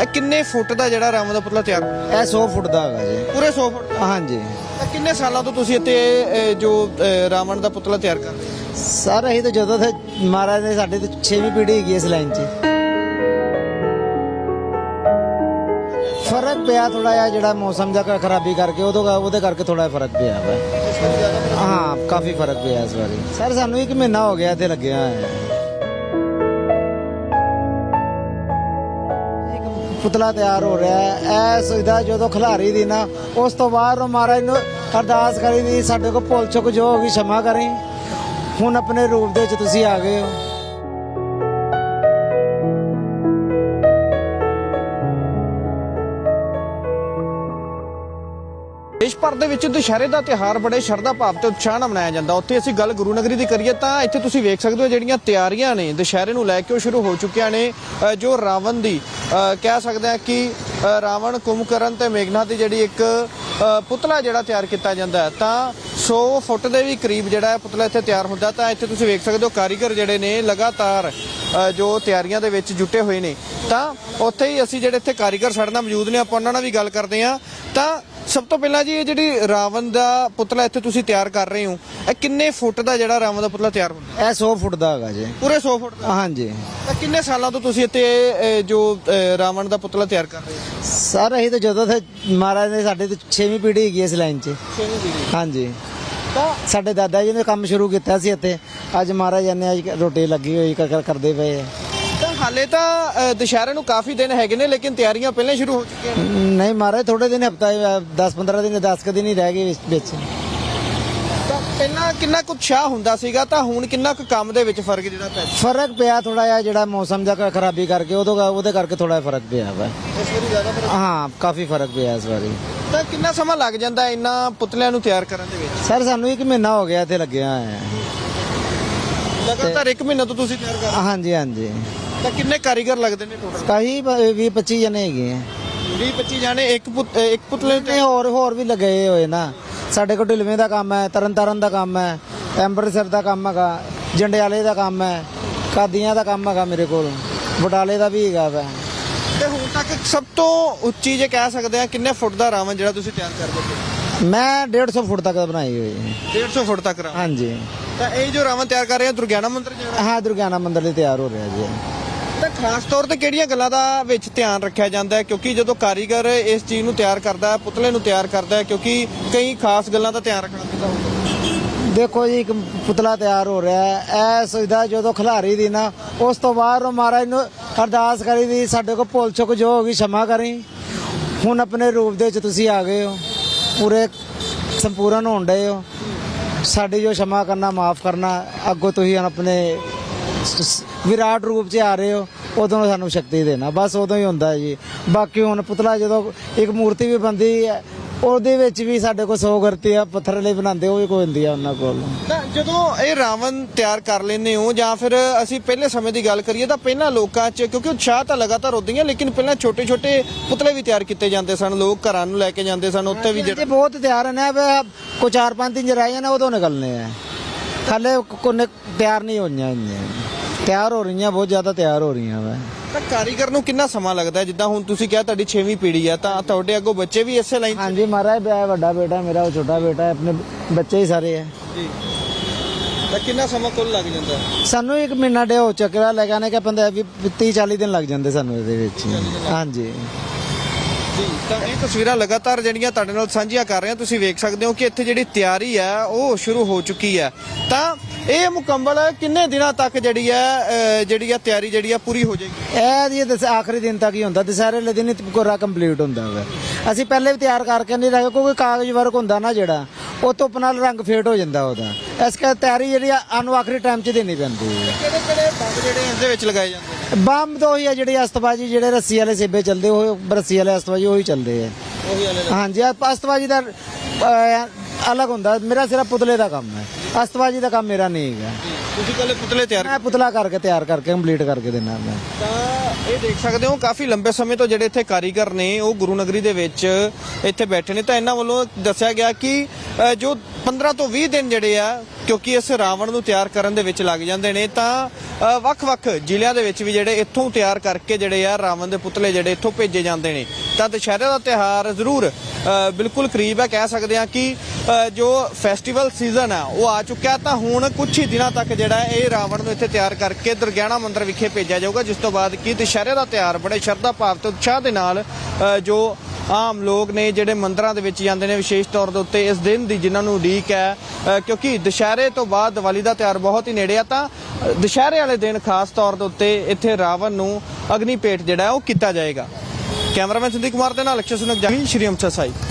ਇਹ ਕਿੰਨੇ ਫੁੱਟ ਦਾ ਜਿਹੜਾ ਰਾਵਣ ਦਾ ਪੁਤਲਾ ਤਿਆਰ ਇਹ 100 ਫੁੱਟ ਦਾ ਹੈਗਾ ਜੀ। ਪੂਰੇ 100 ਫੁੱਟ ਹਾਂਜੀ। ਤਾਂ ਕਿੰਨੇ ਸਾਲਾਂ ਤੋਂ ਤੁਸੀਂ ਇੱਥੇ ਇਹ ਜੋ ਅਹ, ਰਾਵਣ ਦਾ ਪੁਤਲਾ ਤਿਆਰ ਕਰ ਰਹੇ ਹੋ? ਸਰ ਅਸੀਂ ਤਾਂ ਜਦੋਂ ਤੇ ਮਹਾਰਾਜ ਨੇ ਸਾਡੇ ਤੇ 6ਵੀਂ ਪੀੜ੍ਹੀ ਹੈਗੀ ਇਸ ਲਾਈਨ 'ਚ। ਫ਼ਰਕ ਪਿਆ ਥੋੜਾ ਜਿਹਾ ਜਿਹੜਾ ਮੌਸਮ ਦਾ ਖਰਾਬੀ ਕਰਕੇ ਉਦੋਂ ਕਾ- ਉਹਦੇ ਕਰਕੇ ਥੋੜਾ ਫ਼ਰਕ ਪਿਆ ਵਾ। ਹਾਂ ਕਾਫੀ ਫ਼ਰਕ ਪਿਆ ਇਸ ਵਾਰੀ। ਸਰ ਸਾਨੂੰ ਇੱਕ ਮਹੀਨਾ ਹੋ ਗਿਆ ਇੱਥੇ ਲੱਗਿਆ ਹੋਇਆ। ਪੁਤਲਾ ਤਿਆਰ ਹੋ ਰਿਹਾ ਹੈ। ਇਹ ਸੁਵਿਧਾ ਜਦੋਂ ਖਿਲਾਰੀ ਦੀ ਨਾ, ਉਸ ਤੋਂ ਬਾਅਦ ਉਹ ਮਹਾਰਾਜ ਨੂੰ ਅਰਦਾਸ ਕਰੀ ਦੀ ਸਾਡੇ ਕੋਲ ਭੁੱਲ ਚੁੱਕ ਜੋ ਹੋ ਗਈ, ਸ਼ਮਾ ਕਰੀ। ਹੁਣ ਆਪਣੇ ਰੂਪ ਦੇ ਵਿੱਚ ਤੁਸੀਂ ਆ ਗਏ ਹੋ। ਦੇਸ਼ ਭਰ ਦੇ ਵਿੱਚ ਦੁਸ਼ਹਿਰੇ ਦਾ ਤਿਹਾਰ ਬੜੇ ਸ਼ਰਧਾ ਭਾਵ ਤੇ ਉਤਸ਼ਾਹ ਨਾਲ ਮਨਾਇਆ ਜਾਂਦਾ। ਉੱਥੇ ਅਸੀਂ ਗੱਲ ਗੁਰੂ ਨਗਰੀ ਦੀ ਕਰੀਏ ਤਾਂ ਇੱਥੇ ਤੁਸੀਂ ਵੇਖ ਸਕਦੇ ਹੋ ਜਿਹੜੀਆਂ ਤਿਆਰੀਆਂ ਨੇ, ਦੁਸ਼ਹਿਰੇ ਨੂੰ ਲੈ ਕੇ ਉਹ ਸ਼ੁਰੂ ਹੋ ਚੁੱਕੀਆਂ ਨੇ ਜੋ ਰਾਵਣ ਦੀ ਕਹਿ ਸਕਦੇ ਆ ਕਿ ਰਾਵਣ ਕੁੰਭਕਰਨ ਤੇ ਮੇਘਨਾ ਦੀ ਜਿਹੜੀ ਇੱਕ ਪੁਤਲਾ ਜਿਹੜਾ ਤਿਆਰ ਕੀਤਾ ਜਾਂਦਾ ਤਾਂ 100 ਫੁੱਟ ਦੇ ਵੀ ਕਰੀਬ ਜਿਹੜਾ ਪੁਤਲਾ ਇੱਥੇ ਤਿਆਰ ਹੁੰਦਾ ਤਾਂ ਇੱਥੇ ਤੁਸੀਂ ਵੇਖ ਸਕਦੇ ਹੋ ਕਾਰੀਗਰ ਜਿਹੜੇ ਨੇ ਲਗਾਤਾਰ ਜੋ ਤਿਆਰੀਆਂ ਦੇ ਵਿੱਚ ਜੁਟੇ ਹੋਏ ਨੇ। ਤਾਂ ਉੱਥੇ ਹੀ ਅਸੀਂ ਜਿਹੜੇ ਇੱਥੇ ਕਾਰੀਗਰ ਸਾਡੇ ਨਾਲ ਮੌਜੂਦ ਨੇ, ਆਪਾਂ ਉਹਨਾਂ ਨਾਲ ਵੀ ਗੱਲ ਕਰਦੇ ਹਾਂ। ਤਾਂ ਸਭ ਤੋਂ ਪਹਿਲਾਂ ਜੀ ਇਹ ਜਿਹੜੀ ਰਾਵਣ ਦਾ ਪੁਤਲਾ ਇੱਥੇ ਤੁਸੀਂ ਤਿਆਰ ਕਰ ਰਹੇ ਹੋ ਇਹ ਕਿੰਨੇ ਫੁੱਟ ਦਾ ਜਿਹੜਾ ਰਾਵਣ ਦਾ ਪੁਤਲਾ ਤਿਆਰ ਹੁੰਦਾ? ਇਹ 100 ਫੁੱਟ ਦਾ ਹੈਗਾ ਜੀ। ਪੂਰੇ 100 ਫੁੱਟ ਦਾ? ਹਾਂਜੀ। ਤਾਂ ਕਿੰਨੇ ਸਾਲਾਂ ਤੋਂ ਤੁਸੀਂ ਇੱਥੇ ਇਹ ਜੋ ਅਹ, ਰਾਵਣ ਦਾ ਪੁਤਲਾ ਤਿਆਰ ਕਰ ਰਹੇ ਹੋ? ਸਰ ਅਸੀਂ ਤਾਂ ਜਦੋਂ ਤੇ ਮਹਾਰਾਜ ਨੇ ਸਾਡੇ ਤੇ 6ਵੀਂ ਪੀੜ੍ਹੀ ਹੈਗੀ ਇਸ ਲਾਈਨ 'ਚ। ਹਾਂਜੀ। ਤਾਂ ਸਾਡੇ ਦਾਦਾ ਜੀ ਨੇ ਕੰਮ ਸ਼ੁਰੂ ਕੀਤਾ ਸੀ ਇੱਥੇ। ਅੱਜ ਮਹਾਰਾਜ ਨੇ ਅੱਜ ਰੋਟੀ ਲੱਗੀ ਹੋਈ ਕਰ- ਕਰ- ਕਰਦੇ ਪਏ ਆ। ਹਾਲੇ ਤਾਂ ਦੁਸ਼ਹਿਰੇ ਨੂੰ ਕਾਫੀ ਦਿਨ ਹੈਗੇ ਨੇ ਲੇਕਿਨ ਤਿਆਰੀਆਂ ਪਹਿਲਾਂ ਹੀ ਸ਼ੁਰੂ ਹੋ ਚੁੱਕੀਆਂ ਨੇ। ਨਹੀਂ ਮਹਾਰਾਜ ਥੋੜੇ ਦਿਨ ਹਫਤਾ 10 15 ਦਿਨ 10 ਕੁ ਦਿਨ ਹੀ ਰਹਿ ਗਏ ਵਿੱਚ- ਵਿੱਚ। ਤਾਂ ਪਹਿਲਾਂ ਕਿੰਨਾ ਕੁ ਉਤਸ਼ਾਹ ਹੁੰਦਾ ਸੀਗਾ ਤਾਂ ਹੁਣ ਕਿੰਨਾ ਕੁ ਕੰਮ ਦੇ ਵਿੱਚ ਫ਼ਰਕ ਜਿਹੜਾ ਪੈ ਫ਼ਰਕ ਪਿਆ ਥੋੜਾ ਜਿਹਾ ਜਿਹੜਾ ਮੌਸਮ ਦਾ ਖਰਾਬੀ ਕਰਕੇ ਉਦੋਂ ਕਾ- ਉਹਦੇ ਕਰਕੇ ਥੋੜਾ ਫ਼ਰਕ ਪਿਆ ਵਾ। ਇਸ ਵਾਰੀ ਜ਼ਿਆਦਾ ਫ਼ਰਕ? ਹਾਂ ਕਾਫੀ ਫ਼ਰਕ ਪਿਆ ਇਸ ਵਾਰੀ। ਤਾਂ ਕਿੰਨਾ ਸਮਾਂ ਲੱਗ ਜਾਂਦਾ ਹੈ ਇਹਨਾਂ ਪੁਤਲਿਆਂ ਨੂੰ ਤਿਆਰ ਕਰਨ ਦੇ ਵਿੱਚ? ਸਰ ਸਾਨੂੰ ਇੱਕ ਮਹੀਨਾ ਹੋ ਗਿਆ ਇੱਥੇ ਲੱਗਿਆ ਹੋਇਆ। ਲਗਾਤਾਰ 1 ਮਹੀਨਾ ਤੋਂ ਤੁਸੀਂ ਤਿਆਰ ਕਰ ਰਹੇ ਹਾਂਜੀ ਹਾਂਜੀ। ਤਾਂ ਕਿੰਨੇ ਕਾਰੀਗਰ ਲੱਗਦੇ ਨੇ ਟੋਟਲ ਕਾਹੀ 20 25 ਜਣੇ ਹੈਗੇ ਆ। 20 25 ਜਾਣੇ ਇੱਕ ਪੁਤ- ਇੱਕ ਪੁਤਲੇ ਨਹੀਂ ਹੋਰ ਹੋਰ ਵੀ ਲੱਗੇ ਹੋਏ ਨਾ। ਸਾਡੇ ਕੋਲ ਢਿਲਵੇਂ ਦਾ ਕੰਮ ਹੈ ਤਰਨਤਾਰਨ ਦਾ ਕੰਮ ਹੈ ਅੰਮ੍ਰਿਤਸਰ ਦਾ ਕੰਮ ਹੈਗਾ ਜੰਡਿਆਲੇ ਦਾ ਕੰਮ ਹੈ ਕਾਦੀਆਂ ਦਾ ਕੰਮ ਹੈਗਾ ਮੇਰੇ ਕੋਲ। ਬਟਾਲੇ ਦਾ ਵੀ ਹੈਗਾ ਵਾ। ਤੇ ਹੁਣ ਤੱਕ ਸਭ ਤੋਂ ਉੱਚੀ ਜੇ ਕਹਿ ਸਕਦੇ ਆ ਕਿੰਨੇ ਫੁੱਟ ਦਾ ਰਾਵਣ ਜਿਹੜਾ ਤੁਸੀਂ ਤਿਆਰ ਕਰ ਦਿੱਤੇ? ਮੈਂ 150 ਫੁੱਟ ਤੱਕ ਦਾ ਬਣਾਈ ਹੋਈ ਹੈ। 150 ਫੁੱਟ ਤੱਕ ਰਾਵਣ? ਹਾਂਜੀ। ਤਾਂ ਇਹ ਜੋ ਰਾਵਣ ਤਿਆਰ ਕਰ ਰਹੇ ਆ ਦੁਰਗਿਆਨਾ ਮੰਦਿਰ ਜਿਹੜਾ? ਹਾਂ ਦੁਰਗਿਆਨਾ ਮੰਦਿਰ ਲਈ ਤਿਆਰ ਹੋ ਰਿਹਾ ਜੀ। ਤਾਂ ਖਾਸ ਤੌਰ ਤੇ ਕਿਹੜੀਆਂ ਗੱਲਾਂ ਦਾ ਵਿੱਚ ਧਿਆਨ ਰੱਖਿਆ ਜਾਂਦਾ ਕਿਉਂਕਿ ਜਦੋਂ ਕਾਰੀਗਰ ਇਸ ਚੀਜ਼ ਨੂੰ ਤਿਆਰ ਕਰਦਾ ਪੁਤਲੇ ਨੂੰ ਤਿਆਰ ਕਰਦਾ ਕਿਉਂਕਿ ਕਈ ਖਾਸ ਗੱਲਾਂ ਦਾ ਧਿਆਨ ਰੱਖਣਾ ਪੈਂਦਾ ਹੁੰਦਾ ਦੇਖੋ ਜੀ, ਇੱਕ ਪੁਤਲਾ ਤਿਆਰ ਹੋ ਰਿਹਾ ਹੈ। ਇਹ ਸੁਵਿਧਾ ਜਦੋਂ ਖਿਲਾਰੀ ਦੀ ਨਾ, ਉਸ ਤੋਂ ਬਾਅਦ ਉਹ ਮਹਾਰਾਜ ਨੂੰ ਅਰਦਾਸ ਕਰੀ ਦੀ ਸਾਡੇ ਕੋਲ ਭੁੱਲ ਚੁੱਕ ਜੋ ਹੋ ਗਈ ਸ਼ਮਾ ਕਰੀ। ਹੁਣ ਆਪਣੇ ਰੂਪ ਦੇ ਵਿੱਚ ਤੁਸੀਂ ਆ ਗਏ ਹੋ। ਪੂਰੇ ਸੰਪੂਰਨ ਹੋਣ ਡਏ ਹੋ। ਸਾਡੀ ਜੋ ਸ਼ਮਾ ਕਰਨਾ, ਮਾਫ ਕਰਨਾ, ਅੱਗੋਂ ਤੁਸੀਂ ਆਪਣੇ ਵਿਰਾਟ ਰੂਪ 'ਚ ਆ ਰਹੇ ਹੋ ਉਦੋਂ ਸਾਨੂੰ ਸ਼ਕਤੀ ਦੇਣਾ। ਬਸ ਉਦੋਂ ਹੀ ਹੁੰਦਾ ਜੀ। ਬਾਕੀ ਹੁਣ ਪੁਤਲਾ ਜਦੋਂ ਇੱਕ ਮੂਰਤੀ ਵੀ ਬੰਦੀ ਹੈ ਉਹਦੇ ਵਿੱਚ ਵੀ ਸਾਡੇ ਕੋਲ 100 ਗਰਤੀ ਆ ਪੱਥਰ ਵਾਲੇ ਬਣਾਉਂਦੇ ਉਹ ਵੀ ਕੋਈ ਹੁੰਦੀ ਆ ਉਹਨਾਂ ਕੋਲ। ਤਾਂ ਜਦੋਂ ਇਹ ਰਾਵਣ ਤਿਆਰ ਕਰ ਲੈਂਦੇ ਹੋ ਜਾਂ ਫਿਰ ਅਸੀਂ ਪਹਿਲੇ ਸਮੇਂ ਦੀ ਗੱਲ ਕਰੀਏ ਤਾਂ ਪਹਿਲਾਂ ਲੋਕਾਂ 'ਚ ਕਿਉਂਕਿ ਉਤਸ਼ਾਹ ਤਾਂ ਲਗਾਤਾਰ ਹੁੰਦੀ ਹੈ ਲੇਕਿਨ ਪਹਿਲਾਂ ਛੋਟੇ-ਛੋਟੇ ਪੁਤਲੇ ਵੀ ਤਿਆਰ ਕੀਤੇ ਜਾਂਦੇ ਸਨ। ਲੋਕ ਘਰਾਂ ਨੂੰ ਲੈ ਕੇ ਜਾਂਦੇ ਸਨ ਉੱਥੇ ਵੀ ਜਿਹੜਾ ਬਹੁਤ ਤਿਆਰ ਨੇ ਕੋ ਚਾਰ ਪੰਜ ਦਿਨ ਜਰਾਈਆਂ ਨੇ ਉਦੋਂ ਨਿਕਲਨੇ ਆ। ਹਾਲੇ ਕੋਨੇ ਤਿਆਰ ਨਹੀਂ ਹੋਈਆਂ ਇੰਨੀਆਂ। ਤਿਆਰ ਹੋ ਰਹੀਆਂ ਬਹੁਤ ਜ਼ਿਆਦਾ ਤਿਆਰ ਹੋ ਰਹੀਆਂ ਵਾ ਤਾਂ ਕਾਰੀਗਰ ਨੂੰ ਕਿੰਨਾ ਸਮਾਂ ਲੱਗਦਾ ਹੈ? ਜਿੱਦਾਂ ਹੁਣ ਤੁਸੀਂ ਕਿਹਾ ਤੁਹਾਡੀ 6ਵੀਂ ਪੀੜ੍ਹੀ ਆ ਤਾਂ ਤੁਹਾਡੇ ਅੱਗੋਂ ਬੱਚੇ ਵੀ ਇਸੇ ਲਾਈਨ ਹਾਂਜੀ ਮਹਾਰਾਜ ਬੈ ਵੱਡਾ ਬੇਟਾ ਮੇਰਾ ਉਹ ਛੋਟਾ ਬੇਟਾ ਹੈ, ਆਪਣੇ ਬੱਚੇ ਹੀ ਸਾਰੇ ਆ ਜੀ। ਤਾਂ ਕਿੰਨਾ ਸਮਾਂ ਕੁੱਲ ਲੱਗ ਜਾਂਦਾ ਹੈ? ਸਾਨੂੰ ਇੱਕ ਮਹੀਨਾ ਡੇ ਹੋ ਚੱਕਿਆ ਲੈ ਕੇ ਬੰਦੇ 30 40 ਦਿਨ ਲੱਗ ਜਾਂਦੇ ਸਾਨੂੰ ਇਹਦੇ ਵਿੱਚ। ਹਾਂਜੀ। ਜੀ ਤਾਂ ਇਹ ਤਸਵੀਰਾਂ ਲਗਾਤਾਰ ਜਿਹੜੀਆਂ ਤੁਹਾਡੇ ਨਾਲ ਸਾਂਝੀਆਂ ਕਰ ਰਹੇ ਹਾਂ ਤੁਸੀਂ ਵੇਖ ਸਕਦੇ ਹੋ ਕਿ ਇੱਥੇ ਜਿਹੜੀ ਤਿਆਰੀ ਹੈ ਉਹ ਸ਼ੁਰੂ ਹੋ ਚੁੱਕੀ ਹੈ। ਤਾਂ ਇਹ ਮੁਕੰਮਲ ਕਿੰਨੇ ਦਿਨਾਂ ਤੱਕ ਜਿਹੜੀ ਹੈ ਜਿਹੜੀ ਹੈ ਤਿਆਰੀ ਜਿਹੜੀ ਹੈ ਪੂਰੀ ਹੋ ਜਾਏਗੀ? ਇਹ ਜੀ ਦਸ ਆਖਰੀ ਦਿਨ ਤੱਕ ਹੀ ਹੁੰਦਾ ਦੁਸਹਿਰੇ ਵਾਲੇ ਦਿਨ ਹੀ ਕੋਰਾ ਕੰਪਲੀਟ ਹੁੰਦਾ ਵਾ। ਅਸੀਂ ਪਹਿਲੇ ਵੀ ਤਿਆਰ ਕਰਕੇ ਨਹੀਂ ਰੱਖੇ ਕਿਉਂਕਿ ਕਾਗਜ਼ ਵਰਕ ਹੁੰਦਾ ਨਾ ਜਿਹੜਾ ਉਹ ਧੁੱਪ ਨਾਲ ਰੰਗ ਫੇਡ ਹੋ ਜਾਂਦਾ ਉਹਦਾ। ਇਸ ਕਰਕੇ ਤਿਆਰੀ ਜਿਹੜੀ ਆ ਸਾਨੂੰ ਆਖਰੀ ਟਾਈਮ 'ਚ ਦੇਣੀ ਪੈਂਦੀ ਹੈ। ਕਿਹੜੇ ਕਿਹੜੇ ਬੰਬ ਜਿਹੜੇ ਇਸ ਦੇ ਵਿੱਚ ਲਗਾਏ ਜਾਂਦੇ ਬੰਬ ਤੋਂ ਹੀ ਆ ਜਿਹੜੀ ਅਸਤਬਾਜੀ ਜਿਹੜੇ ਰੱਸੀ ਵਾਲੇ ਸੇਬੇ ਚੱਲਦੇ ਉਹ ਰੱਸੀ ਵਾਲੇ ਅਸਤਬਾਜੀ ਉਹੀ ਚੱਲਦੇ ਆ। ਉਹੀ ਵਾਲੇ ਹਾਂਜੀ ਅਸਤਬਾਜੀ ਦਾ ਅਹ, ਅਲੱਗ ਹੁੰਦਾ। ਮੇਰਾ ਸਿਰਫ ਪੁਤਲੇ ਦਾ ਕੰਮ ਹੈ। ਅਸਤਬਾਜੀ ਦਾ ਕੰਮ ਮੇਰਾ ਨਹੀਂ ਹੈਗਾ ਤੁਸੀਂ ਕੱਲੇ ਪੁਤਲੇ ਤਿਆਰ ਮੈਂ ਪੁਤਲਾ ਕਰਕੇ ਤਿਆਰ ਕਰਕੇ ਕੰਪਲੀਟ ਕਰਕੇ ਦੇਣਾ ਮੈਂ। ਤਾਂ ਇਹ ਦੇਖ ਸਕਦੇ ਹੋ, ਕਾਫੀ ਲੰਬੇ ਸਮੇਂ ਤੋਂ ਜਿਹੜੇ ਇੱਥੇ ਕਾਰੀਗਰ ਨੇ, ਉਹ ਗੁਰੂ ਨਗਰੀ ਦੇ ਵਿੱਚ ਇੱਥੇ ਬੈਠੇ ਨੇ। ਤਾਂ ਇਹਨਾਂ ਵੱਲੋਂ ਦੱਸਿਆ ਗਿਆ ਕਿ ਜੋ 15 ਤੋਂ 20 ਦਿਨ ਜਿਹੜੇ ਆ, ਕਿਉਂਕਿ ਇਸ ਰਾਵਣ ਨੂੰ ਤਿਆਰ ਕਰਨ ਦੇ ਵਿੱਚ ਲੱਗ ਜਾਂਦੇ ਨੇ, ਤਾਂ ਵੱਖ-ਵੱਖ ਜ਼ਿਲ੍ਹਿਆਂ ਦੇ ਵਿੱਚ ਵੀ ਜਿਹੜੇ ਇੱਥੋਂ ਤਿਆਰ ਕਰਕੇ ਜਿਹੜੇ ਆ, ਰਾਵਣ ਦੇ ਪੁਤਲੇ ਜਿਹੜੇ ਇੱਥੋਂ ਭੇਜੇ ਜਾਂਦੇ ਨੇ। ਤਾਂ ਦੁਸ਼ਹਿਰੇ ਦਾ ਤਿਉਹਾਰ ਜ਼ਰੂਰ ਬਿਲਕੁਲ ਕਰੀਬ ਹੈ। ਕਹਿ ਸਕਦੇ ਹਾਂ ਕਿ ਜੋ ਫੈਸਟੀਵਲ ਸੀਜ਼ਨ ਹੈ ਉਹ ਆ ਚੁੱਕਿਆ ਤਾਂ ਹੁਣ ਕੁਝ ਹੀ ਦਿਨਾਂ ਤੱਕ ਜਿਹੜਾ ਇਹ ਰਾਵਣ ਨੂੰ ਇੱਥੇ ਤਿਆਰ ਕਰਕੇ ਦੁਰਗਿਆਣਾ ਮੰਦਿਰ ਵਿਖੇ ਭੇਜਿਆ ਜਾਊਗਾ, ਜਿਸ ਤੋਂ ਬਾਅਦ ਕੀ ਦੁਸ਼ਹਿਰੇ ਦਾ ਤਿਉਹਾਰ ਬੜੇ ਸ਼ਰਧਾ ਭਾਵ ਤੇ ਉਤਸ਼ਾਹ ਦੇ ਨਾਲ ਜੋ ਆਮ ਲੋਕ ਨੇ ਜਿਹੜੇ ਮੰਦਰਾਂ ਦੇ ਵਿੱਚ ਜਾਂਦੇ ਨੇ, ਵਿਸ਼ੇਸ਼ ਤੌਰ ਦੇ ਉੱਤੇ ਇਸ ਦਿਨ ਦੀ ਜਿਨ੍ਹਾਂ ਨੂੰ ਉਡੀਕ ਹੈ ਕਿਉਂਕਿ ਦੁਸ਼ਹਿਰੇ ਤੋਂ ਬਾਅਦ ਦੀਵਾਲੀ ਦਾ ਤਿਉਹਾਰ ਬਹੁਤ ਹੀ ਨੇੜੇ ਆ, ਤਾਂ ਦੁਸ਼ਹਿਰੇ ਵਾਲੇ ਦਿਨ ਖਾਸ ਤੌਰ ਦੇ ਉੱਤੇ ਇੱਥੇ ਰਾਵਣ ਨੂੰ ਅਗਨੀ ਪੇਟ ਜਿਹੜਾ ਉਹ ਕੀਤਾ ਜਾਏਗਾ। ਕੈਮਰਾਮੈਨ ਸੰਦੀਪ ਕੁਮਾਰ ਦੇ ਨਾਲ ਅਕਸ਼ਰ ਸੁਨਕ ਜਾਨੀ ਸ਼੍ਰੀ ਅੰਮ੍ਰਿਤਸਰ ਸਾਹਿਬ।